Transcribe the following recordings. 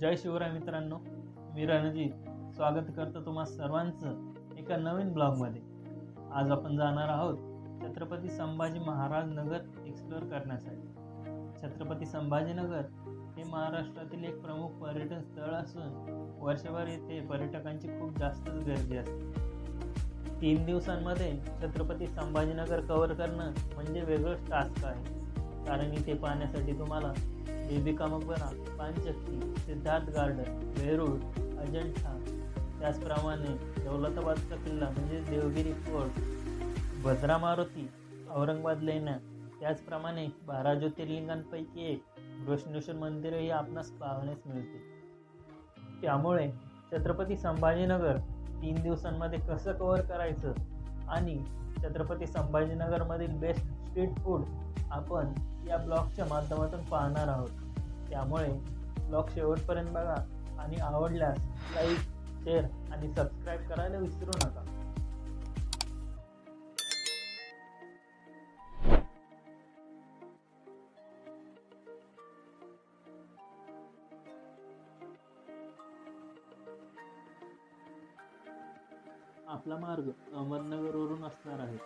जय शिवराय मित्रांनो मी रणजित. स्वागत करतो तुम्हा सर्वांचं एका नवीन ब्लॉगमध्ये. आज आपण जाणार आहोत छत्रपती संभाजी महाराज नगर एक्सप्लोअर करण्यासाठी. छत्रपती संभाजीनगर हे महाराष्ट्रातील एक प्रमुख पर्यटन स्थळ असून वर्षभर येथे पर्यटकांची खूप जास्तच गर्दी असते. तीन दिवसांमध्ये छत्रपती संभाजीनगर कव्हर करणं म्हणजे वेगळंच टास्क आहे. कारण इथे पाहण्यासाठी तुम्हाला बेबिका मकबरा पानचक्की सिद्धार्थ गार्डन वेरूळ अजंठा त्याचप्रमाणे दौलताबादचा किल्ला म्हणजे देवगिरी फोर्ट भद्रा मारुती औरंगाबाद लेण्या त्याचप्रमाणे बारा ज्योतिर्लिंगांपैकी एक घृष्णेश्वर मंदिरही आपणास पाहण्यास मिळते. त्यामुळे छत्रपती संभाजीनगर तीन दिवसांमध्ये कसं कव्हर करायचं आणि छत्रपती संभाजीनगरमधील बेस्ट स्ट्रीट फूड आपण या ब्लॉगच्या माध्यमातून पाहणार आहोत. त्यामुळे ब्लॉग शेवटपर्यंत बघा आणि आवडल्यास लाईक शेअर आणि सबस्क्राईब करायला विसरू नका. आपला मार्ग अहमदनगरवरून असणार आहे.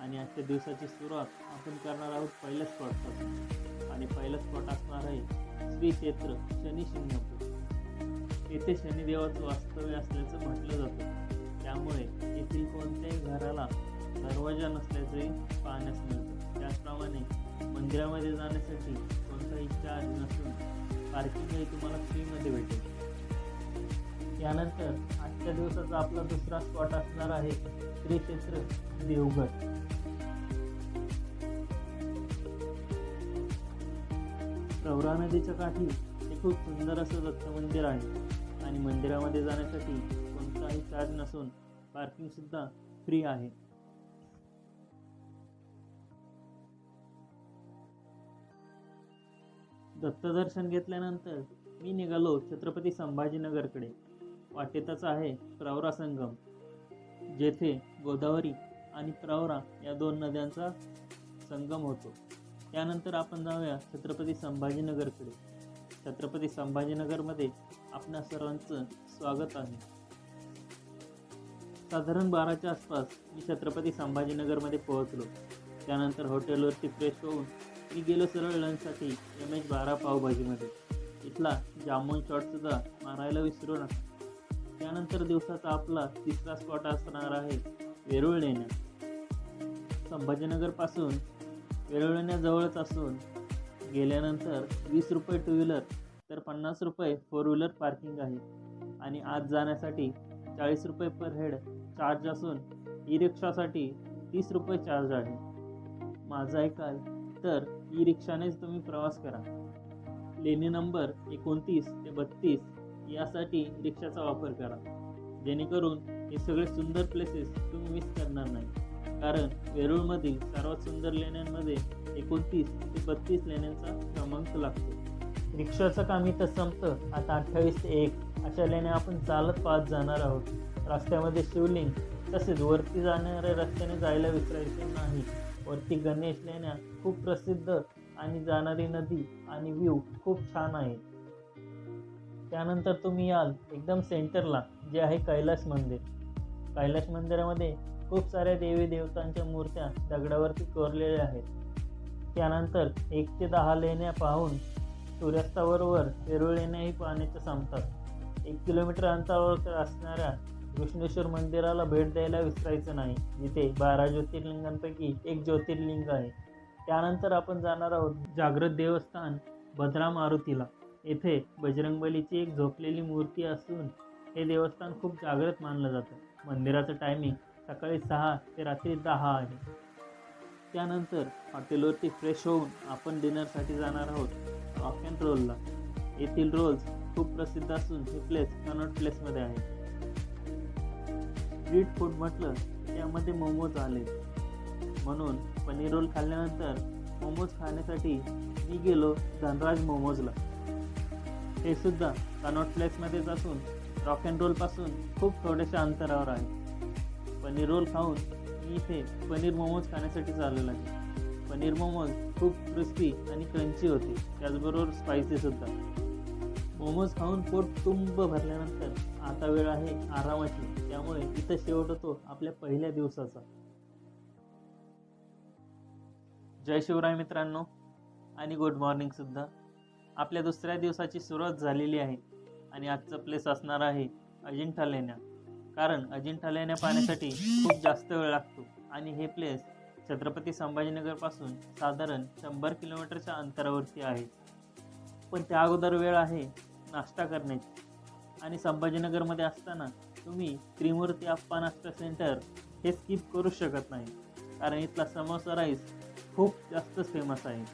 आणि आजच्या दिवसाची सुरुवात आपण करणार आहोत पहिल्या स्पॉटपासून आणि पहिला स्पॉट असणार आहे श्री क्षेत्र शनी शिंगणापूर येथे शनिदेवाचं वास्तव्य असल्याचं म्हटलं जातं. त्यामुळे येथील कोणत्याही घराला दरवाजा नसल्याचंही पाहण्यास मिळतं. त्याचप्रमाणे मंदिरामध्ये जाण्यासाठी कोणताही चार्ज नसून पार्किंगही तुम्हाला फ्रीमध्ये भेटेल. त्यानंतर आजच्या दिवसाचा आपला दुसरा स्पॉट असणार आहे श्री क्षेत्र देवगड. गौरा नदीच्या काठी हे खूप सुंदर असं दत्त मंदिर आहे. आणि मंदिरामध्ये जाण्यासाठी कोणताही चार्ज नसून पार्किंगसुद्धा फ्री आहे. दत्तदर्शन घेतल्यानंतर मी निघालो छत्रपती संभाजीनगरकडे. वाटेतच आहे प्रवरा संगम जेथे गोदावरी आणि प्रवरा या दोन नद्यांचा संगम होतो. त्यानंतर आपण जाऊया छत्रपती संभाजीनगरकडे. छत्रपती संभाजीनगरमध्ये आपणा सर्वांचं स्वागत आहे. साधारण बाराच्या आसपास मी छत्रपती संभाजीनगरमध्ये पोहोचलो. त्यानंतर हॉटेलवरती फ्रेश होऊन मी गेलो सरळ लंचसाठी एम एच बारा पावभाजीमध्ये. इथला जामून शॉटसुद्धा मारायला विसरू नका. त्यानंतर दिवसाचा आपला तिसरा स्पॉट असणार आहे वेरूळ लेण्या संभाजीनगरपासून वेरूळ जवळच असून गेल्यानंतर वीस रुपये टू व्हीलर तर पन्नास रुपये फोर व्हीलर पार्किंग आहे. आणि आत जाण्यासाठी चाळीस रुपये पर हेड चार्ज असून ई रिक्षासाठी तीस रुपये चार्ज आहे. माझं ऐकाल तर ई रिक्षानेच तुम्ही प्रवास करा. लेणी नंबर एकोणतीस ते बत्तीस यासाठी रिक्षाचा वापर करा. जेणेकरून हे सगळे सुंदर प्लेसेस तुम्ही मिस करणार नाही. कारण वेरूळमधील सर्वात सुंदर लेण्यांमध्ये एकोणतीस ते बत्तीस लेण्यांचा क्रमांक लागतो. रिक्षाचं काम इथं संपतं. आता अठ्ठावीस ते एक अशा लेण्या आपण चालत पाहत जाणार आहोत. रस्त्यामध्ये शिवलिंग तसेच वरती जाणाऱ्या रस्त्याने जायला विसरायचे नाही. वरती गणेश लेण्या खूप प्रसिद्ध आणि जाणारी नदी आणि व्ह्यू खूप छान आहे. त्यानंतर तुम्ही याल. एकदम सेंटरला जे आहे कैलास मंदिर. कैलास मंदिरामध्ये खूप साऱ्या देवी देवतांच्या मूर्त्या दगडावरती कोरलेल्या आहेत. त्यानंतर एक ते दहा लेण्या पाहून सूर्यास्ताबरोबर वेरूळ लेण्याही पाहण्याच्या संपतात. एक किलोमीटर अंतरावर असणाऱ्या कृष्णेश्वर मंदिराला भेट द्यायला विसरायचं नाही. जिथे बारा ज्योतिर्लिंगांपैकी एक ज्योतिर्लिंग आहे. त्यानंतर आपण जाणार आहोत जागृत देवस्थान भद्रा मारुतीला येथे बजरंगबलीची एक झोपलेली मूर्ती असून हे देवस्थान खूप जागृत मानलं जातं. मंदिराचं टायमिंग सकाळी सहा ते रात्री दहा आहे. त्यानंतर हॉटेलवरती फ्रेश होऊन आपण डिनरसाठी जाणार आहोत रॉक अँड रोलला येथील रोल्स खूप प्रसिद्ध असून हे प्लेस कनॉट प्लेसमध्ये आहे. स्ट्रीट फूड म्हटलं त्यामध्ये मोमोज आले. म्हणून पनीर रोल खाल्ल्यानंतर मोमोज खाण्यासाठी मी गेलो धनराज मोमोजला हे सुद्धा कनॉट प्लेसमध्येच असून रॉक अँड रोलपासून खूप थोड्याशा अंतरावर आहे. पनीर रोल खाऊन मी इथे पनीर मोमोज खाण्यासाठी चाललेलो आहे. पनीर मोमोज खूप क्रिस्पी आणि क्रंची होते. त्याचबरोबर स्पायसीसुद्धा मोमोज खाऊन पोट तुंब भरल्यानंतर आता वेळ आहे आरामाची. त्यामुळे इथं शेवट होतो आपल्या पहिल्या दिवसाचा. जय शिवराय मित्रांनो आणि गुड मॉर्निंग सुद्धा. आपल्या दुसऱ्या दिवसाची सुरुवात झालेली आहे आणि आजचं प्लेस असणार आहे अजिंठा लेण्या. कारण अजिंठा लेण्या पाहण्यासाठी खूप जास्त वेळ लागतो. आणि हे प्लेस छत्रपती संभाजीनगरपासून साधारण शंभर किलोमीटरच्या अंतरावरती आहे. पण त्या अगोदर वेळ आहे नाश्ता करण्याची. आणि संभाजीनगरमध्ये असताना तुम्ही त्रिमूर्ती अप्पा नाश्ता सेंटर हे स्किप करू शकत नाही. कारण इथला समोसा राईस खूप जास्तच फेमस आहे.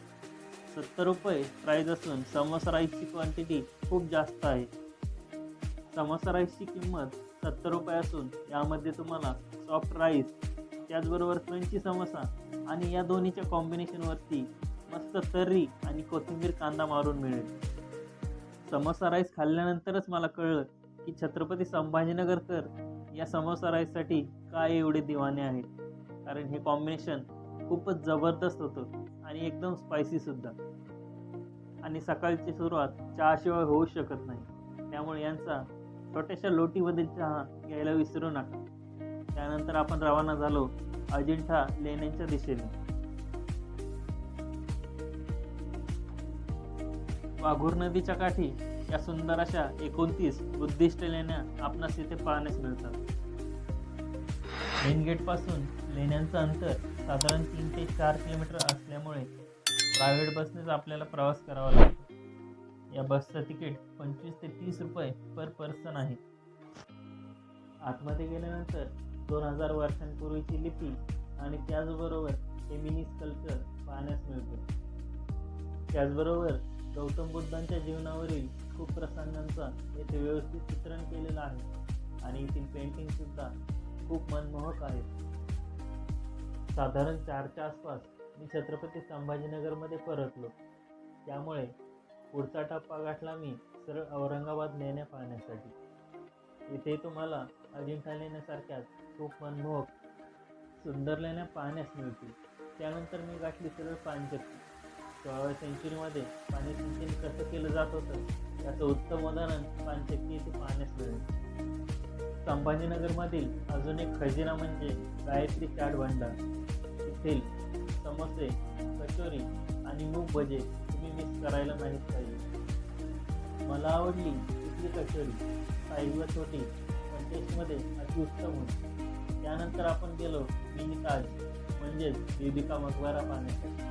सत्तर रुपये प्राईज असून समोसा राईसची क्वांटिटी खूप जास्त आहे. समोसा राईसची किंमत सत्तर रुपये असून यामध्ये तुम्हाला सॉफ्ट राईस त्याचबरोबर क्रंची समोसा आणि या दोन्हीच्या कॉम्बिनेशनवरती मस्त तर्री आणि कोथिंबीर कांदा मारून मिळेल. समोसा राईस खाल्ल्यानंतरच मला कळलं की छत्रपती संभाजीनगरकर या समोसा राईससाठी काय एवढे दिवाने आहेत. कारण हे कॉम्बिनेशन खूपच जबरदस्त होतं आणि एकदम स्पायसीसुद्धा आणि सकाळची सुरुवात चहाशिवाय होऊ शकत नाही. त्यामुळे यांचा छोट्याशा लोटीमधील चहा घ्यायला विसरू नका. त्यानंतर आपण रवाना झालो अजिंठा लेण्यांच्या दिशेने. वाघूर नदीच्या काठी या सुंदर अशा एकोणतीस बुद्धिस्ट लेण्या आपणास इथे पाहण्यास मिळतात. मेन गेटपासून लेण्यांचं अंतर साधारण तीन ते चार किलोमीटर असल्यामुळे प्रायव्हेट बसनेच आपल्याला प्रवास करावा लागतो. या बसचं तिकीट पंचवीस ते तीस रुपये पर पर्सन आहे. आतमध्ये गेल्यानंतर दोन हजार वर्षांपूर्वीची लिपी आणि त्याचबरोबर फेमिनिस कल्चर पाहण्यास मिळते. त्याचबरोबर गौतम बुद्धांच्या जीवनावरील खूप प्रसंगांचा येथे व्यवस्थित चित्रण केलेलं आहे आणि येथील पेंटिंग सुद्धा खूप मनमोहक आहेत साधारण चारच्या आसपास मी छत्रपती संभाजीनगरमध्ये परतलो. त्यामुळे पुढचा टप्पा गाठला मी सरळ औरंगाबाद लेण्या पाहण्यासाठी. इथे तुम्हाला अजिंठा लेण्यासारख्याच खूप मनमोहक सुंदर लेण्या पाहण्यास मिळतील. त्यानंतर मी गाठली सरळ पानचक्की. सोळाव्या सेंचुरीमध्ये पाणी सिंचन कसं केलं जात होतं? याचं उत्तम उदाहरण पानचक्की येथे पाहण्यास मिळेल. संभाजीनगरमधील अजून एक खजिना म्हणजे गायत्री चाट भांडार. येथील समोसे कचोरी आणि मूग भजे मिस करायला नाहीत पाहिजे. मला आवडली इथली कचोरी साईज व छोटी पण टेस्टमध्ये अतिउत्तम होती. त्यानंतर आपण गेलो मिनी ताज म्हणजेच दीपिका मकबरा पाहण्यासाठी.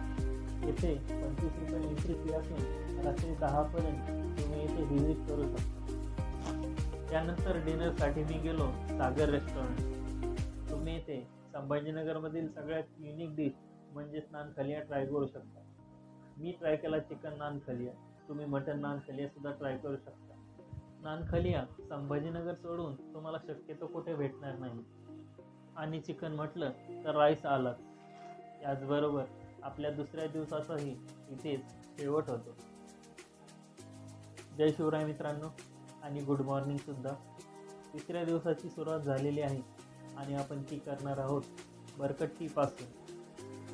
येथे पंचवीस रुपये एंट्री फी असून रात्री दहापर्यंत तुम्ही येथे व्हिजिट करू शकता. त्यानंतर डिनरसाठी मी गेलो सागर रेस्टॉरंट तुम्ही येथे संभाजीनगरमधील सगळ्यात युनिक डिश म्हणजेच नान खलिया ट्राय करू शकता. मी ट्राय केला चिकन नान खलिया तुम्ही मटन नान खलिया सुद्धा ट्राय करू शकता. नान खलिया संभाजीनगर सोडून तुम्हाला शक्यतो कुठे भेटणार नाही. आणि चिकन म्हटलं तर राईस आलाच. त्याचबरोबर आपल्या दुसऱ्या दिवसाचाही इथेच शेवट होतो. जय शिवराय मित्रांनो आणि गुड मॉर्निंग सुद्धा. तिसऱ्या दिवसाची सुरुवात झालेली आहे आणि आपण ती करणार आहोत बरकट बरकट्टीपासून.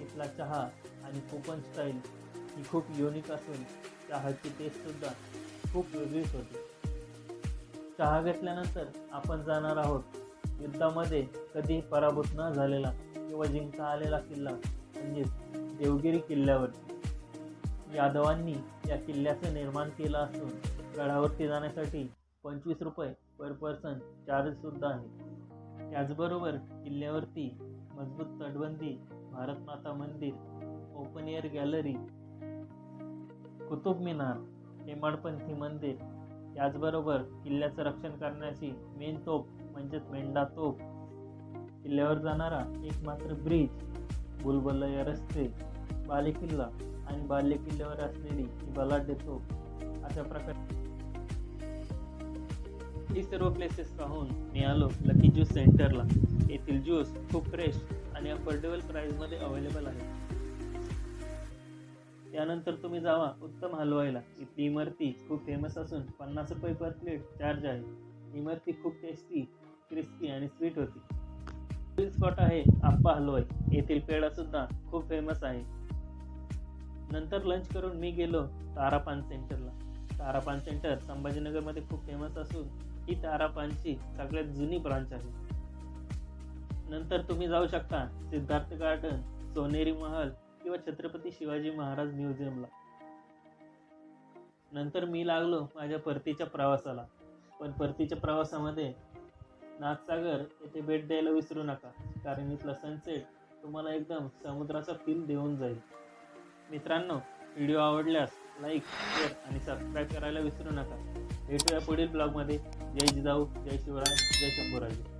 इथला चहा आणि कोकण स्टाईल ही खूप युनिक असून चहाची टेस्टसुद्धा खूप वेगळीच होती. चहा घेतल्यानंतर आपण जाणार आहोत युद्धामध्ये कधी पराभूत न झालेला किंवा जिंकता आलेला किल्ला म्हणजेच देवगिरी किल्ल्यावरती. यादवांनी या किल्ल्याचं निर्माण केलं असून गडावरती जाण्यासाठी पंचवीस रुपये पर पर्सन चार्जसुद्धा आहे. त्याचबरोबर किल्ल्यावरती मजबूत तटबंदी भारतमाता मंदिर open air gallery Qutub Minar हेमाडपंथी मंदिर याचबरोबर किल्ल्याचं रक्षण करण्याची मेन तोफ म्हणजेच मेंढा तोफ. किल्ल्यावर जाणारा एकमात्र ब्रिज बुलबुलया रस्ते बालेकिल्ला आणि बालेकिल्ल्यावर असलेली ही बलाढ्य तोफ. अशा प्रकारे ही सर्व प्लेसेस पाहून मी आलो लकी ज्यूस सेंटरला येथील ज्यूस खूप फ्रेश आणि अफोर्डेबल प्राईजमध्ये अवेलेबल आहे. त्यानंतर तुम्ही जावा उत्तम हलवायला इथली इमरती खूप फेमस असून पन्नास रुपये पर प्लेट चार्ज आहे. इमरती खूप टेस्टी क्रिस्पी आणि स्वीट होती. स्पॉट आहे आप्पा हलवाई. येथील पेढा सुद्धा खूप फेमस आहे. नंतर लंच करून मी गेलो तारापान सेंटरला तारापान सेंटर संभाजीनगरमध्ये खूप फेमस असून ही तारापानची सगळ्यात जुनी ब्रांच आहे. नंतर तुम्ही जाऊ शकता सिद्धार्थ गार्डन सोनेरी महल किंवा छत्रपती शिवाजी महाराज म्युझियमला. नंतर मी लागलो माझ्या परतीच्या प्रवासाला. पण परतीच्या प्रवासामध्ये नाथसागर येथे भेट द्यायला विसरू नका कारण इथला सनसेट तुम्हाला एकदम समुद्राचा फील देऊन जाईल. मित्रांनो व्हिडिओ आवडल्यास लाईक शेअर आणि सबस्क्राईब करायला विसरू नका. भेटूया पुढील ब्लॉगमध्ये जय जिजाऊ जय शिवराज जय शंभूराजे.